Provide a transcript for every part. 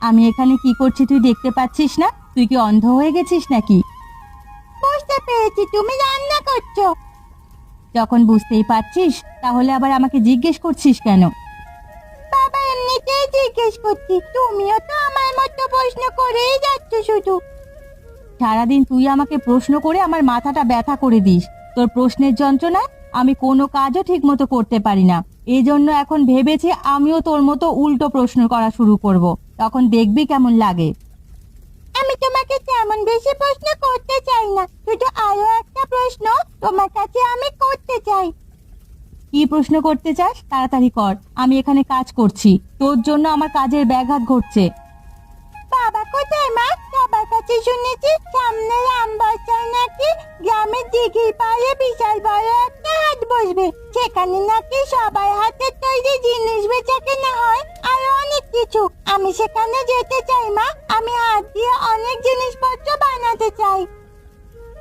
আমি এখানে কি করছি তুই দেখতে পাচ্ছিস না? তুই কি অন্ধ হয়ে গেছিস নাকি? বুঝতে পেরেছি, তুমি রান্না করছ। যখন বুঝতেই পারছিস, তাহলে আবার আমাকে জিজ্ঞেস করছিস কেন? বাবা, এমনিতেই জিজ্ঞেস করছি। তুমিও তো আমার মতো প্রশ্ন করেই যাচ্ছ শুধু। সারাদিন তুই আমাকে প্রশ্ন করে আমার মাথাটা ব্যথা করে দিস। তোর প্রশ্নের যন্ত্রণা আমি কোনো কাজও ঠিক মতো করতে পারি না। এই জন্য এখন ভেবেছি আমিও তোর মতো উল্টো প্রশ্ন করা শুরু করব। তখন দেখবি কেমন লাগে। আমি তোমাকে তেমন বেশি প্রশ্ন করতে চাই না, শুধু আরও একটা প্রশ্ন তোমার কাছে আমি করতে চাই। কি প্রশ্ন করতে চাস? তাড়াতাড়ি কর, আমি এখানে কাজ করছি, তোর জন্য আমার কাজের ব্যাঘাত ঘটছে। বাবা কোথায় মা? সবার কাছে শুনেছি সামনের আম বসায় নাকি গ্রামের দিঘির পাড়ে বিশাল বড় একটা হাট বসবে। সেখানে নাকি সবার হাতের তৈরি জিনিস বেচা কেনা হয়, আর অনেক কিছু। আমি সেখানে যেতে চাই, মা। আমি হাত দিয়ে অনেক জিনিসপত্র বানাতে চাই।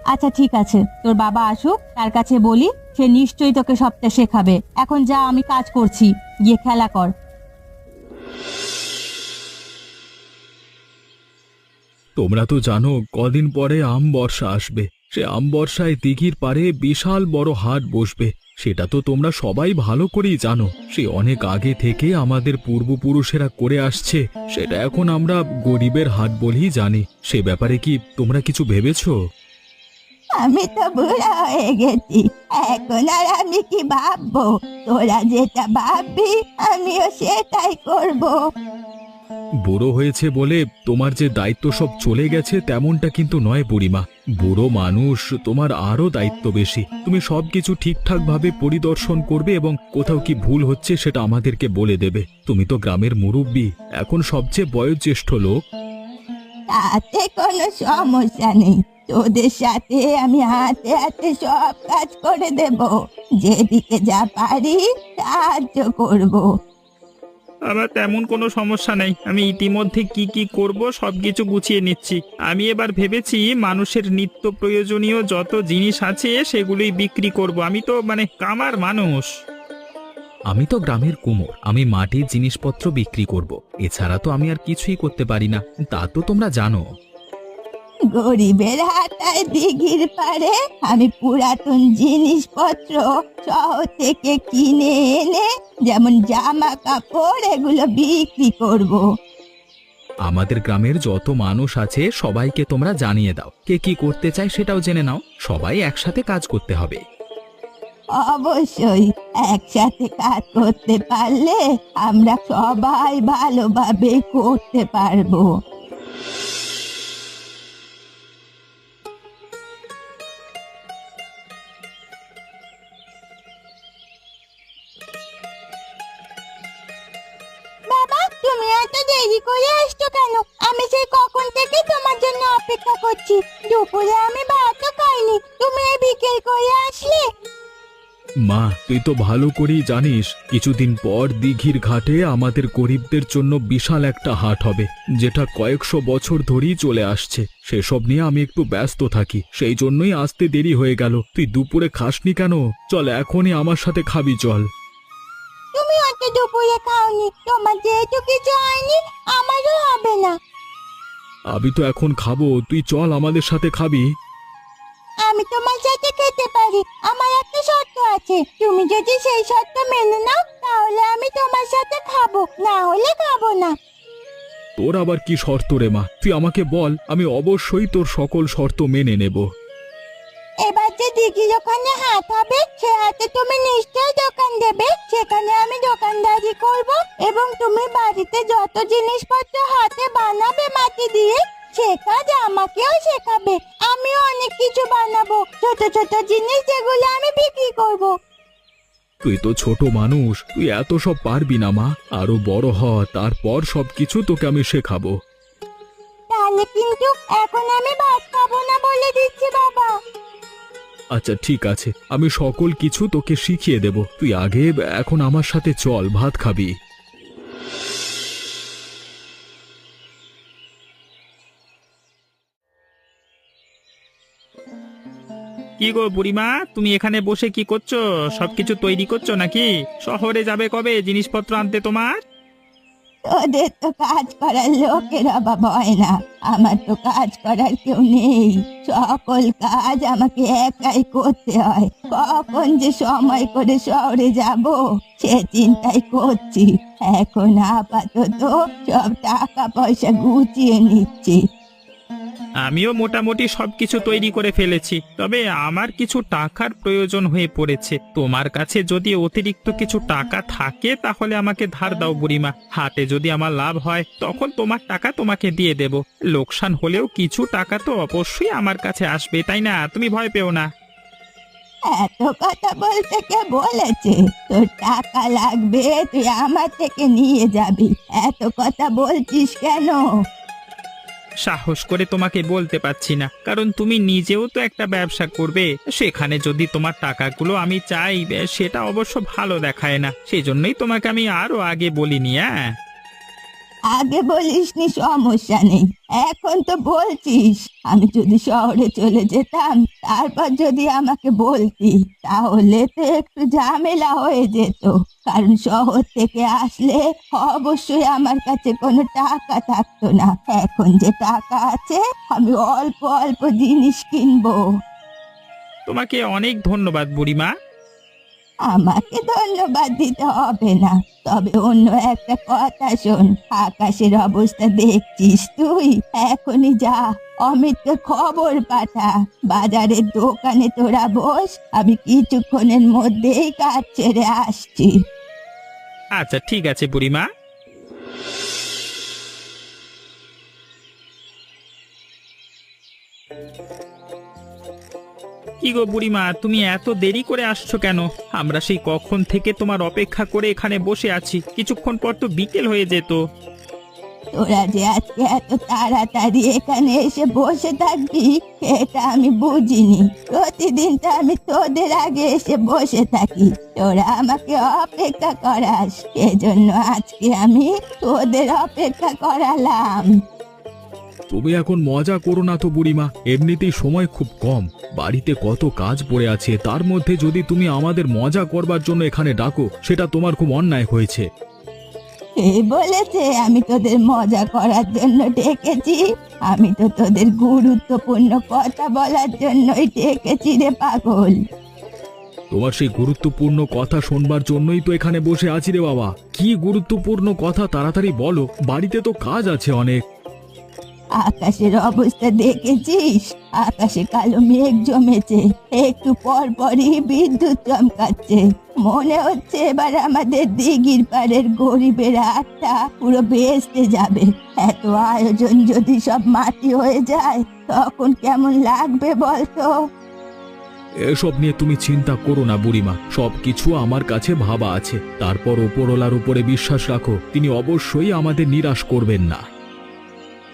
আচ্ছা ঠিক আছে। তোর বাবা আসুক, তার কাছে বলি, সে নিশ্চয়ই তোকে সবটা শেখাবে। এখন যা, আমি কাজ করছি। গিয়ে খেলা কর। তোমরা তো জানো কদিন পরে আম বর্ষা আসবে। সে আম বর্ষায় দিঘির পারে বিশাল বড় হাট বসবে। সেটা তো তোমরা সবাই ভালো করেই জানো। সে অনেক আগে থেকে আমাদের পূর্বপুরুষেরা করে আসছে। সেটা এখন আমরা গরিবের হাট বলেই জানি। সে ব্যাপারে কি তোমরা কিছু ভেবেছো? আমি তো বুড়া হয়ে গেছি। এখন আর আমি কি ভাববো? তোরা যেটা ভাববি, আমিও সেটাই করব। বুড়ো হয়েছে বলে তোমার যে দায়িত্ব সব চলে গেছে তেমনটা কিন্তু নয় বুড়িমা। বুড়ো মানুষ, তোমার আরও দায়িত্ব বেশি। তুমি সবকিছু ঠিকঠাক ভাবে পরিদর্শন করবে এবং কোথাও কি ভুল হচ্ছে সেটা আমাদেরকে বলে দেবে। তুমি তো গ্রামের মুরব্বী, এখন সবচেয়ে বয়োজ্যেষ্ঠ লোক। তাতে কোনো সমস্যা নেই। তোদের সাথে আমি হাতে হাতে সব কাজ করে দেব। যেদিকে যা পারি সাহায্য করব। আমার তেমন কোনো সমস্যা নেই। আমি ইতিমধ্যে কি কি করব সবকিছু গুছিয়ে নিচ্ছি। আমি এবার ভেবেছি মানুষের নিত্য প্রয়োজনীয় যত জিনিস আছে সেগুলোই বিক্রি করব। আমি তো মানে কামার মানুষ। আমি তো গ্রামের কুমোর। আমি মাটির জিনিসপত্র বিক্রি করব। এছাড়া তো আমি আর কিছুই করতে পারি না। তা তো তোমরা জানো। গরিবের হাতায় দিঘির পারে আমি পুরাতন জিনিসপত্র শহর থেকে কিনে এনে যেমন জামা কাপড় এগুলো বিক্রি করব। আমাদের গ্রামের যত মানুষ আছে সবাইকে তোমরা জানিয়ে দাও। কে কি করতে চায় সেটাও জেনে নাও। সবাই একসাথে কাজ করতে হবে। অবশ্যই একসাথে কাজ করতে পারলে আমরা সবাই ভালোভাবে করতে পারব। দেরি করে আসছো কেন? আমি সেই কখন থেকে তোমার জন্য অপেক্ষা করছি। দুপুরে আমি ভাতও খাইনি। তুমি বিকেল করে আসলে? মা, তুই তো ভালো করেই জানিস, কিছুদিন পর দিঘির ঘাটে আমাদের গরিবদের জন্য বিশাল একটা হাট হবে, যেটা কয়েকশো বছর ধরেই চলে আসছে। সেসব নিয়ে আমি একটু ব্যস্ত থাকি, সেই জন্যই আসতে দেরি হয়ে গেল। তুই দুপুরে খাসনি কেন? চল এখনই আমার সাথে খাবি, চল। তুমি অত দুপুরে খাওনি তোমার যেহেতু কিছু হয়নি আমারও হবে না। আমি তো এখন খাব তুই চল আমাদের সাথে খাবি। আমি তোমার সাথে খেতে পারি আমার একটা শর্ত আছে তুমি যদি সেই শর্ত মেনে নাও তাহলে আমি তোমার সাথে খাব না হলে খাব না। তোর আবার কি শর্ত রে মা? তুই আমাকে বল আমি অবশ্যই তোর সকল শর্ত মেনে নেব। এবার যে দিঘির ওখানে হাট হবে সে হাতে তুমি নিশ্চয়ই দোকান দেবে। সেখানে আমি দোকানদারি করব এবং তুমি বাড়িতে যত জিনিসপত্র হাতে বানাবে মাটি দিয়ে সে কাজ আমাকেও শেখাবে। আমিও অনেক কিছু বানাবো ছোট ছোট জিনিস যেগুলো আমি বিক্রি করব। তুই তো ছোট মানুষ তুই এত সব পারবি না মা। আরও বড় হ তারপর সবকিছু তোকে আমি শেখাবো। তাহলে কিন্তু এখন আমি ভাত খাব না বলে দিচ্ছি বাবা। আচ্ছা ঠিক আছে। আমি সকল কিছু তোকে শিখিয়ে দেব। তুই আগে, এখন আমার সাথে চল, ভাত খাবি। কি গো বুড়িমা, তুমি এখানে বসে কি করছ? সবকিছু তৈরি করছ নাকি? শহরে যাবে কবে? জিনিসপত্র আনতে তোমার? তোদের তো কাজ করার লোকের অভাব হয় না। আমার তো কাজ করার কেউ নেই। সকল কাজ আমাকে একাই করতে হয়। কখন যে সময় করে শহরে যাব, সে চিন্তাই করছি। এখন আপাতত সব টাকা পয়সা গুছিয়ে নিচ্ছি। আমিও মোটামুটি সবকিছু তৈরি করে ফেলেছি, তবে আমার কিছু টাকার প্রয়োজন হয়ে পড়েছে। তোমার কাছে যদি অতিরিক্ত কিছু টাকা থাকে, তাহলে আমাকে ধার দাও বুড়িমা। হাতে যদি আমার লাভ হয়, তখন তোমার টাকা তোমাকে দিয়ে দেব। লোকসান হলেও কিছু টাকা তো অবশ্যই আমার কাছে আসবে, তাই না? তুমি ভয় পেও না। এত কথা বলতে কে বলেছে? তোর টাকা লাগবে, তুই আমার থেকে নিয়ে যাবি। এত কথা বলছিস কেন? সাহস করে তোমাকে বলতে পারছি না। কারণ তুমি নিজেও তো একটা ব্যবসা করবে। সেখানে যদি তোমার টাকাগুলো আমি চাই, সেটা অবশ্য ভালো দেখায় না। সেই জন্যই তোমাকে আমি আরও আগে বলিনি হ্যাঁ আগে বলিসনি, সমস্যা নেই। এখন তো বলছিস, আমি যদি শহরে চলে যেতাম, তারপর যদি আমাকে বলতি, তাহলে তো একটু ঝামেলা হয়ে যেত। কারণ শহর থেকে আসলে অবশ্যই আমার কাছে কোনো টাকা থাকতো না। এখন যে টাকা আছে, আমি অল্প অল্প জিনিস কিনবো। তোমাকে অনেক ধন্যবাদ, বুড়িমা। আমাকে ধন্যবাদ দিতে হবে না। তবে অন্য একটা কথা শোন, আকাশের অবস্থা দেখছিস তুই? এখনই যা, অমিতকে খবর পাঠা। বাজারের দোকানে তোরা বস, আমি কিছুক্ষণের মধ্যেই কাজ ছেড়ে আসছি। আচ্ছা ঠিক আছে বুড়িমা। কি গো বুড়িমা, তুমি এত দেরি করে আসছো কেন? আমরা সেই কখন থেকে তোমার অপেক্ষা করে এখানে বসে আছি। কিছুক্ষণ পর তো বিকেল হয়ে যেত। তোরা যে আজকে এত তাড়াতাড়ি এখানে এসে বসে থাকবি, এটা আমি বুঝিনি। প্রতিদিন তো আমি তোদের আগে এসে বসে থাকি। তোরা আমাকে অপেক্ষা করাস, এজন্য আজকে আমি তোদের অপেক্ষা করালাম। তুমি এখন মজা করো না তো বুড়িমা। এমনিতেই সময় খুব কম। বাড়িতে কত কাজ পড়ে আছে তার মধ্যে যদি তুমি আমাদের মজা করবার জন্য এখানে ডাকো সেটা তোমার খুব অন্যায় হয়েছে। কে বলেছে আমি তোদের মজা করার জন্য ডেকেছি। আমি তো তোদের গুরুত্বপূর্ণ কথা বলার জন্যই ডেকেছি রে পাগল। তোমার সেই গুরুত্বপূর্ণ কথা শোনবার জন্যই তো এখানে বসে আছি রে বাবা। কি গুরুত্বপূর্ণ কথা তাড়াতাড়ি বলো। বাড়িতে তো কাজ আছে অনেক। আকাশের অবস্থা দেখেছিস? আকাশে কালো মেঘ জমেছে, একটু পর পরই বিদ্যুৎ চমকাচ্ছে। মনে হচ্ছে এবার আমাদের দিঘির পাড়ের গরিবের আটটা পুরো বেসতে যাবে। এত আয়োজন যদি সব মাটি হয়ে যায়, তখন কেমন লাগবে বলতো? এসব নিয়ে তুমি চিন্তা করো না বুড়িমা সব কিছু আমার কাছে ভাবা আছে। তারপর ওপরওয়ালার উপরে বিশ্বাস রাখো, তিনি অবশ্যই আমাদের নিরাশ করবেন না।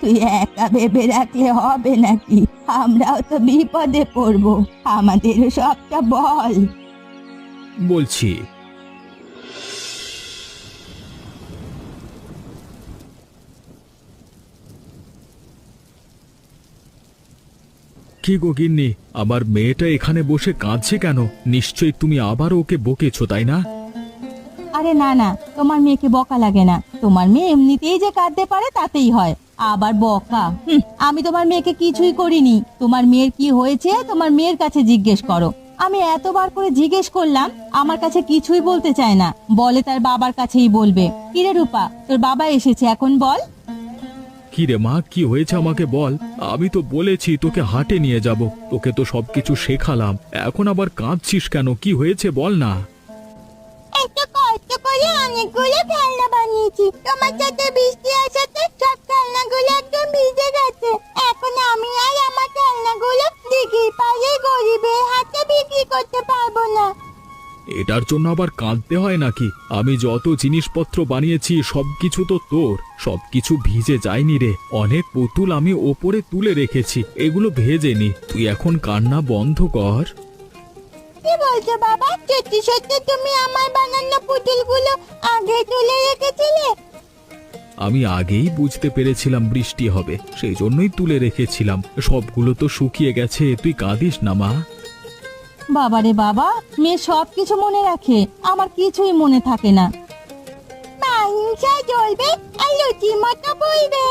তুই একা ভেবে রাখলে হবে নাকি? আমরাও তো বিপদে পড়ব। আমাদের সবটা বল। বলছি। কি গো গিন্নি আমার মেয়েটা এখানে বসে কাঁদছে কেন? নিশ্চয়ই তুমি আবার ওকে বকেছো তাই না? আরে না না তোমার মেয়েকে বকা লাগে না। তোমার মেয়ে এমনিতেই যে কাঁদতে পারে তাতেই হয়। আবার বকা। হুম, আমি তোমার মেয়েকে কিছুই করিনি। তোমার মেয়ের কি হয়েছে তোমার মেয়ের কাছে জিজ্ঞেস করো। আমি এতবার করে জিজ্ঞেস করলাম আমার কাছে কিছুই বলতে চায় না। বলে তার বাবার কাছেই বলবে। কিরে রূপা তোর বাবা এসেছে এখন বল। কি রে মা কি হয়েছে আমাকে বল? আমি তো বলেছি তোকে হাটে নিয়ে যাব। তোকে তো সবকিছু শেখালাম। এখন আবার কাঁদছিস কেন? কি হয়েছে বল না। করে অনেকগুলো খেলনা বানিয়েছি। তোমার সাথে বৃষ্টি আসাতে সব খেলনাগুলো একদম ভিজে গেছে। এখন আমি আর আমার খেলনাগুলো পাড়ে গরিবের হাতে বিক্রি করতে পারব না। এটার জন্য আবার কাঁদতে হয় নাকি? আমি যত জিনিসপত্র বানিয়েছি, সবকিছু তো তোর। সবকিছু ভিজে যায়নি রে। অনেক পুতুল আমি ওপরে তুলে রেখেছি। এগুলো ভেজেনি তুই এখন কান্না বন্ধ কর। কি বলছো বাবা? সত্যি সত্যি তুমি আমার বানানো পুতুলগুলো আগে তুলে রেখেছিলে? আমি আগেই বুঝতে পেরেছিলাম বৃষ্টি হবে সেই জন্যই তুলে রেখেছিলাম। সবগুলো তো শুকিয়ে গেছে তুই কাঁদিস না মা। বাবারে বাবা মেয়ে সব কিছু মনে রাখে আমার কিছুই মনে থাকে না। সংসার চলবে আর লুচি মতো বইবে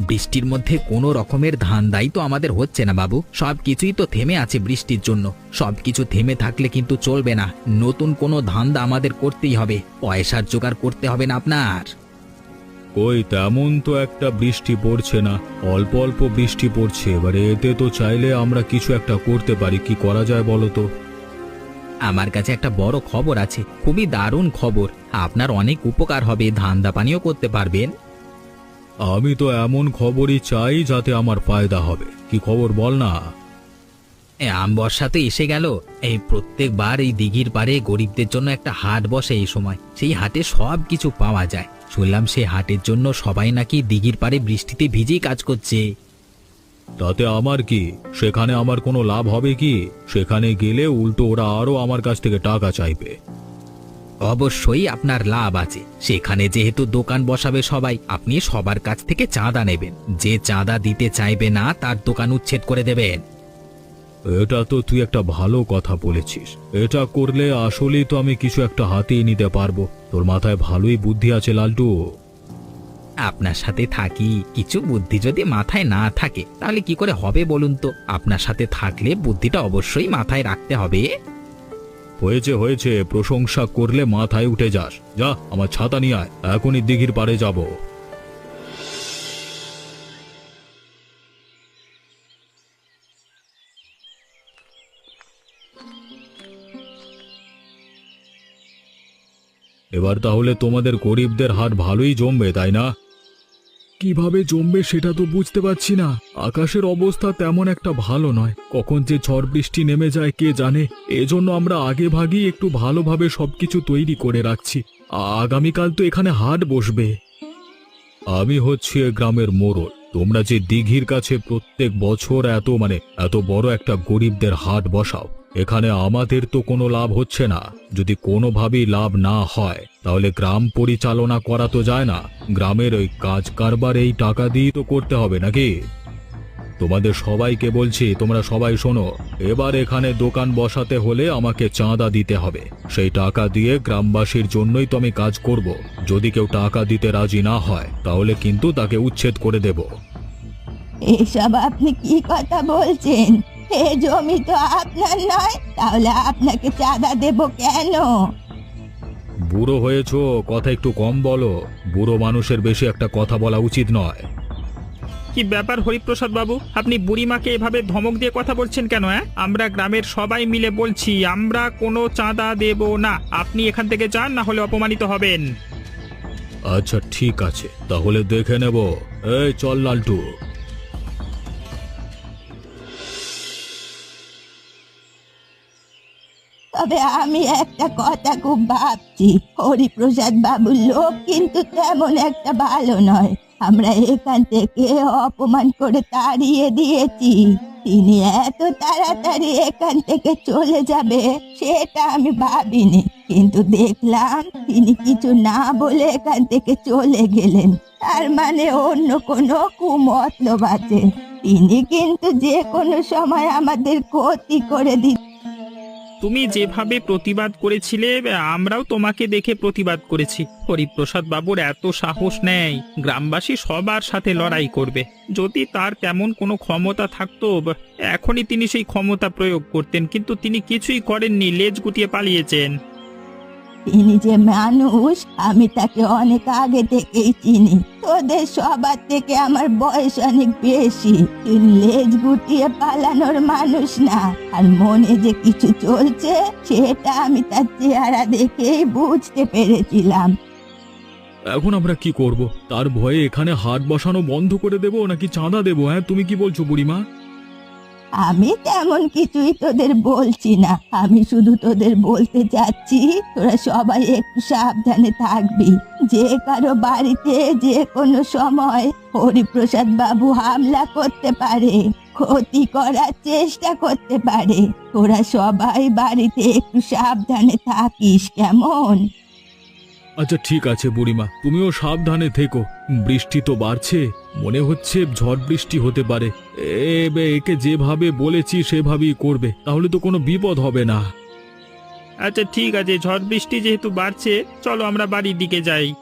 বৃষ্টির মধ্যে কোনো রকমের ধান্দাই তো আমাদের হচ্ছে না বাবু। সব কিছুই তো থেমে আছে বৃষ্টির জন্য। সব কিছু থেমে থাকলে কিন্তু চলবে না। নতুন কোনো ধান্দা আমাদের করতেই হবে। পয়সার জোগাড় করতে হবে না আপনার। কই তেমন তো একটা বৃষ্টি পড়ছে না। অল্প অল্প বৃষ্টি পড়ছে। এবারে এতে তো চাইলে আমরা কিছু একটা করতে পারি। কি করা যায় বলো তো? আমার কাছে একটা বড় খবর আছে। খুবই দারুণ খবর। আপনার অনেক উপকার হবে। ধান্দা পানিও করতে পারবেন। আমি তো এমন খবরই চাই যাতে আমার ফায়দা হবে। কি খবর বল না? এ, আম বর্ষা তো এসে গেল। এই প্রত্যেকবার এই দিঘির পারে গরিবদের জন্য একটা হাট বসে এই সময়। সেই হাটে সব কিছু পাওয়া যায়। শুনলাম সেই হাটের জন্য সবাই নাকি দিঘির পারে বৃষ্টিতে ভিজেই কাজ করছে। তাতে আমার কি? সেখানে আমার কোনো লাভ হবে কি? সেখানে গেলে উল্টো ওরা আরও আমার কাছ থেকে টাকা চাইবে। অবশ্যই আপনার লাভ আছে। সেখানে যেহেতু দোকান বসাবে সবাই আপনি সবার কাছ থেকে চাঁদা নেবেন। যে চাঁদা দিতে চাইবে না তার দোকান উচ্ছেদ করে দেবেন। এটা তো তুই একটা ভালো কথা বলেছিস। এটা করলে আসলেই তো আমি কিছু একটা হাতিয়ে নিতে পারব। তোর মাথায় ভালোই বুদ্ধি আছে লালটু। আপনার সাথে থাকি কিছু বুদ্ধি যদি মাথায় না থাকে তাহলে কি করে হবে বলুন তো? আপনার সাথে থাকলে বুদ্ধিটা অবশ্যই মাথায় রাখতে হবে। হয়েছে হয়েছে, প্রশংসা করলে মাথায় উঠে যাস। যা, আমার ছাতা নিয়ে আয়, এখনই দিঘির পাড়ে যাব। এবার তাহলে তোমাদের গরিবদের হাট ভালোই জমবে, তাই না? কীভাবে জমবে সেটা তো বুঝতে পারছি না। আকাশের অবস্থা তেমন একটা ভালো নয়। কখন যে ঝড় বৃষ্টি নেমে যায় কে জানে। এজন্য আমরা আগে ভাগেই একটু ভালোভাবে সবকিছু তৈরি করে রাখছি। আগামীকাল তো এখানে হাট বসবে। আমি হচ্ছি গ্রামের মোড়ল। তোমরা যে দিঘির কাছে প্রত্যেক বছর এত মানে এত বড় একটা গরিবদের হাট বসাও। এখানে আমাদের তো কোনো লাভ হচ্ছে না। যদি কোনোভাবেই লাভ না হয়, তাহলে গ্রাম পরিচালনা করা তো যায় না। গ্রামের ওই কাজ কারবার এই টাকা দিয়ে তো করতে হবে নাকি? তোমাদের সবাইকে বলছি, তোমরা সবাই শোনো। এবার এখানে দোকান বসাতে হলে আমাকে চাঁদা দিতে হবে। সেই টাকা দিয়ে গ্রামবাসীর জন্যই তো আমি কাজ করব। যদি কেউ টাকা দিতে রাজি না হয়, তাহলে কিন্তু তাকে উচ্ছেদ করে দেব। এসব আপনি কি কথা বলছেন? এ জমি তো আপনার নয় তাহলে আপনাকে চাঁদা দেব কেন? বুড়ো হয়েছো কথা একটু কম বলো। বুড়ো মানুষের বেশি একটা কথা বলা উচিত নয়। কি ব্যাপার হরিপ্রসাদ বাবু? আপনি বুড়িমাকে এভাবে ধমক দিয়ে কথা বলছেন কেন হ্যাঁ আমরা গ্রামের সবাই মিলে বলছি আমরা কোনো চাঁদা দেব না। আপনি এখান থেকে যান না হলে অপমানিত হবেন। আচ্ছা ঠিক আছে। তাহলে দেখে নেব। এই চল লালটু। তবে আমি একটা কথা খুব ভাবছি। হরিপ্রসাদ বাবুর লোক কিন্তু তেমন একটা ভালো নয়। আমরা এখান থেকে অপমান করে তাড়িয়ে দিয়েছি। তিনি এত তাড়াতাড়ি এখান থেকে চলে যাবে, সেটা আমি ভাবিনি। কিন্তু দেখলাম তিনি কিছু না বলে এখান থেকে চলে গেলেন। তার মানে অন্য কোনো কুমতলব আছে। তিনি কিন্তু যে কোনো সময় আমাদের ক্ষতি করে দিতে। তুমি যেভাবে প্রতিবাদ করেছিলে আমরাও তোমাকে দেখে প্রতিবাদ করেছি। হরিপ্রসাদ বাবুর এত সাহস নেই, গ্রামবাসী সবার সাথে লড়াই করবে। যদি তার তেমন কোনো ক্ষমতা থাকতো এখনই তিনি সেই ক্ষমতা প্রয়োগ করতেন, কিন্তু তিনি কিছুই করেননি, লেজ গুটিয়ে পালিয়েছেন। তিনি যে মানুষ, আমি তাকে অনেক আগে থেকেই চিনি। তোদের সবার থেকে আমার বয়স অনেক বেশি। লেজ গুটিয়ে পালানোর মানুষ না। আর মনে যে কিছু চলছে, সেটা আমি তার চেহারা দেখেই বুঝতে পেরেছিলাম। এখন আমরা কি করব? তার ভয়ে এখানে হাট বসানো বন্ধ করে দেব নাকি চাঁদা দেবো? হ্যাঁ তুমি কি বলছো বুড়িমা? আমি তেমন কিছুই তোদের বলছি না। আমি শুধু তোদের বলতে চাচ্ছি, তোরা সবাই একটু সাবধানে থাকবি। যে কারও বাড়িতে যে কোনো সময় হরিপ্রসাদ বাবু হামলা করতে পারে, ক্ষতি করার চেষ্টা করতে পারে। তোরা সবাই বাড়িতে একটু সাবধানে থাকিস, কেমন? আচ্ছা ঠিক আছে বুড়িমা, তুমিও সাবধানে থেকো। বৃষ্টি তো বাড়ছে, মনে হচ্ছে ঝড় বৃষ্টি হতে পারে। এ একে যেভাবে বলেছি সেভাবেই করবে, তাহলে তো কোনো বিপদ হবে না। আচ্ছা ঠিক আছে, ঝড় বৃষ্টি যেহেতু বাড়ছে, চলো আমরা বাড়ির দিকে যাই।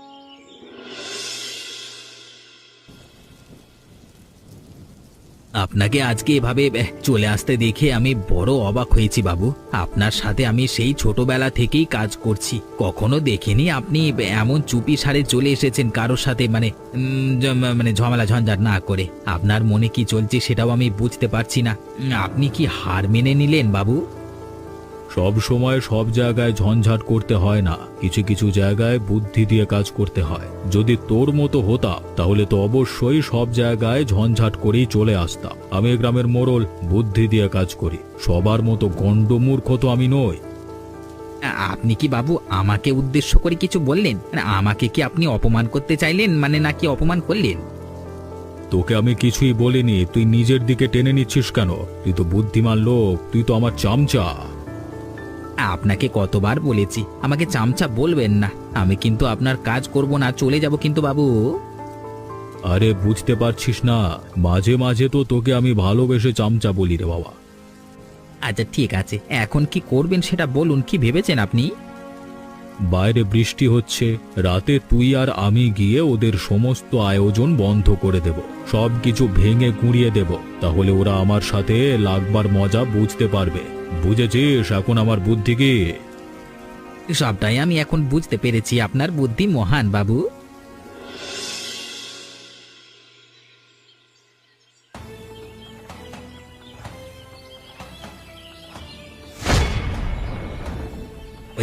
আপনাকে আজকে এভাবে চলে আসতে দেখে আমি বড় অবাক হয়েছি বাবু। আপনার সাথে আমি সেই ছোটবেলা থেকেই কাজ করছি। কখনো দেখিনি আপনি এমন চুপি সারে চলে এসেছেন কারোর সাথে মানে মানে ঝামেলা ঝঞ্ঝাট না করে। আপনার মনে কি চলছে সেটাও আমি বুঝতে পারছি না। আপনি কি হার মেনে নিলেন বাবু? সব সময় সব জায়গায় ঝঞ্ঝাট করতে হয় না। কিছু কিছু জায়গায় বুদ্ধি দিয়ে কাজ করতে হয়। যদি তোর মতো হতাম তাহলে তো অবশ্যই সব জায়গায় ঝঞ্ঝাট করেই চলে আসতাম। আমি এ গ্রামের মোড়ল বুদ্ধি দিয়ে কাজ করি। সবার মতো গণ্ডমূর্খ তো আমি নই। আপনি কি বাবু আমাকে উদ্দেশ্য করে কিছু বললেন? মানে আমাকে কি আপনি অপমান করতে চাইলেন? মানে নাকি অপমান করলেন? তোকে আমি কিছুই বলিনি। তুই নিজের দিকে টেনে নিচ্ছিস কেন? তুই তো বুদ্ধিমান লোক। তুই তো আমার চামচা। আপনাকে কতবার বলেছি আমাকে চামচা বলবেন না। আমি কিন্তু আপনার কাজ করব না চলে যাব কিন্তু বাবু। আরে বুঝতে পারছিস না মাঝে মাঝে তো তোকে আমি ভালোবেসে চামচা বলি রে বাবা। আচ্ছা ঠিক আছে এখন কি করবেন সেটা বলুন কি ভেবেছেন আপনি? বাইরে বৃষ্টি হচ্ছে, রাতে তুই আর আমি গিয়ে ওদের সমস্ত আয়োজন বন্ধ করে দেব সব কিছু ভেঙে গুঁড়িয়ে দেব, তাহলে ওরা আমার সাথে লাগবার মজা বুঝতে পারবে। বুঝেছিস এখন আমার বুদ্ধি কি? সবটাই আমি এখন বুঝতে পেরেছি, আপনার বুদ্ধি মহান, বাবু।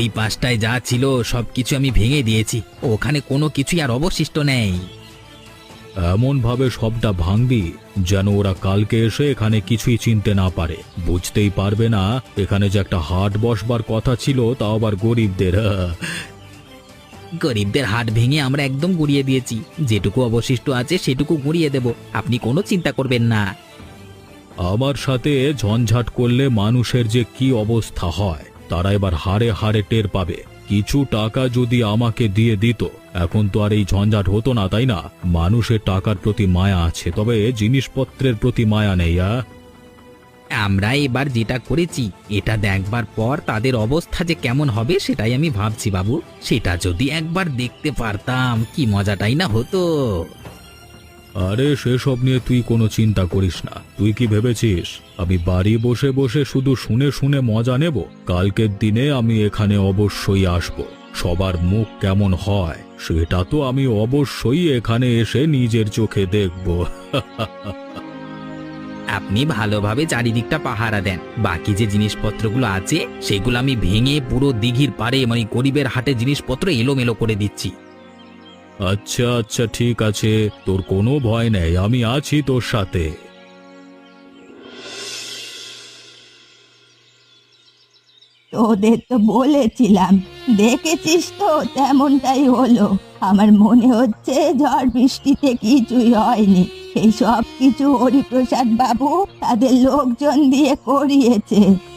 ওই পাঁচটায় যা ছিল সবকিছু আমি ভেঙে দিয়েছি। ওখানে কোনো কিছুই আর অবশিষ্ট নেই। এমন ভাবে সবটা ভাঙবি যেন ওরা কালকে এসে এখানে কিছুই চিনতে না পারে। বুঝতেই পারবে না এখানে যে একটা হাট বসবার কথা ছিল তা আবার গরিবদের। গরিবদের হাট ভেঙে আমরা একদম গুড়িয়ে দিয়েছি। যেটুকু অবশিষ্ট আছে সেটুকু গুড়িয়ে দেব। আপনি কোনো চিন্তা করবেন না। আমার সাথে ঝঞ্ঝাট করলে মানুষের যে কি অবস্থা হয়। তারা এবার হারে হারে টের পাবে। কিছু টাকা যদি আমাকে দিয়ে দিত, এখন তো আর এই ঝঞ্ঝাট হতো না, তাই না? মানুষের টাকার প্রতি মায়া আছে, তবে জিনিসপত্রের প্রতি মায়া নেই? আমরা এবার যেটা করেছি, এটা দেখবার পর তাদের অবস্থা যে কেমন হবে সেটাই আমি ভাবছি, বাবু। সেটা যদি একবার দেখতে পারতাম, কি মজাটাই না হতো। আরে সেসব নিয়ে তুই কোনো চিন্তা করিস না। তুই কি ভেবেছিস আমি বাড়ি বসে বসে শুধু শুনে শুনে মজা নেব? কালকের দিনে আমি এখানে অবশ্যই আসব। সবার মুখ কেমন হয়, সেটা তো আমি অবশ্যই এখানে এসে নিজের চোখে দেখব। আপনি ভালোভাবে চারিদিকটা পাহারা দেন। বাকি যে জিনিসপত্রগুলো আছে, সেগুলো আমি ভেঙে পুরো দিঘির পারে মানে গরিবের হাটে জিনিসপত্র এলোমেলো করে দিচ্ছি। আচ্ছা আচ্ছা ঠিক আছে। তোর কোনো ভয় নেই, আমি আছি তোর সাথে। তোদের তো বলেছিলাম, দেখেছিস তো তেমনটাই হলো। আমার মনে হচ্ছে ঝড় বৃষ্টিতে কিছুই হয়নি। এই সব কিছু হরিপ্রসাদ বাবু তাদের লোকজন দিয়ে করিয়েছে।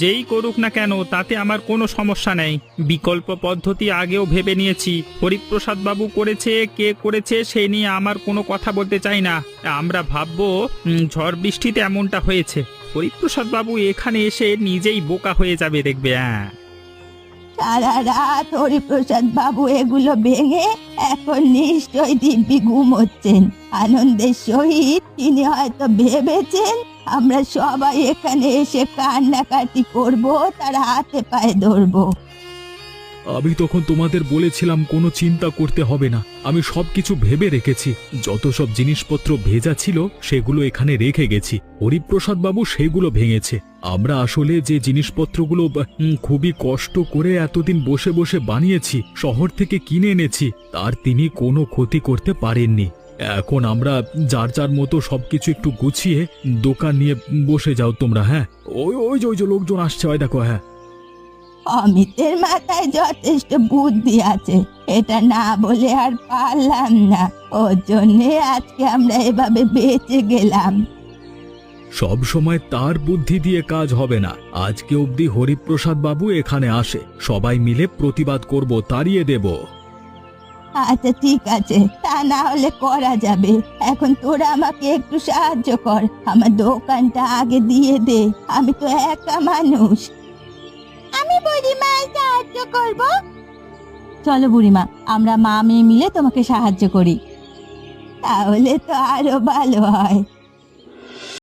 যেই করুক না কেন, তাতে আমার কোনো সমস্যা নেই। বিকল্প পদ্ধতি আগেও ভেবে নিয়েছি। হরিপ্রসাদ বাবু করেছে, কে করেছে, সে নিয়ে আমার কোনো কথা বলতে চাই না। আমরা ভাববো ঝড় বৃষ্টিতে এমনটা হয়েছে। হরিপ্রসাদ বাবু এখানে এসে নিজেই বোকা হয়ে যাবে দেখবে হ্যাঁ। রাত হরিপ্রসাদ বাবু এগুলো ভেঙে এখন নিশ্চয় দিব্যি ঘুমোচ্ছেন। আনন্দের সহিত তিনি হয়তো ভেবেছেন আমরা সবাই এখানে এসে কান্নাকাটি করব, তার হাতে পায়ে ধরবো। আমি তখন তোমাদের বলেছিলাম, কোনো চিন্তা করতে হবে না। আমি সব কিছু ভেবে রেখেছি। যত সব জিনিসপত্র ভেজা ছিল, সেগুলো এখানে রেখে গেছি। হরিপ্রসাদ বাবু সেগুলো ভেঙেছে। আমরা আসলে যে জিনিসপত্রগুলো খুবই কষ্ট করে এতদিন বসে বসে বানিয়েছি, শহর থেকে কিনে এনেছি, তার তিনি কোনো ক্ষতি করতে পারেননি। এখন আমরা যার যার মতো সবকিছু একটু গুছিয়ে দোকান নিয়ে বসে যাও তোমরা হ্যাঁ? ওই ওই যে ওই যে লোকজন আসছে হয় দেখো হ্যাঁ। অমিতের মাথায় যথেষ্ট বুদ্ধি আছে এটা না বলে আর পারলাম না। ওর জন্যে আজকে আমরা এভাবে বেঁচে গেলাম। সব সময় তার বুদ্ধি দিয়ে কাজ হবে না। আজকে অবধি হরিপ্রসাদ বাবু এখানে আসে। সবাই মিলে প্রতিবাদ করব তাড়িয়ে দেব। আচ্ছা ঠিক আছে। তা না হলে করা যাবে। এখন তোরা আমাকে একটু সাহায্য কর। আমার দোকানটা আগে দিয়ে দে। আমি তো একা মানুষ। আমি বুড়িমা সাহায্য করব। চলো বুড়িমা, আমরা মা মেয়ে মিলে তোমাকে সাহায্য করি। তাহলে তো আরও ভালো হয়।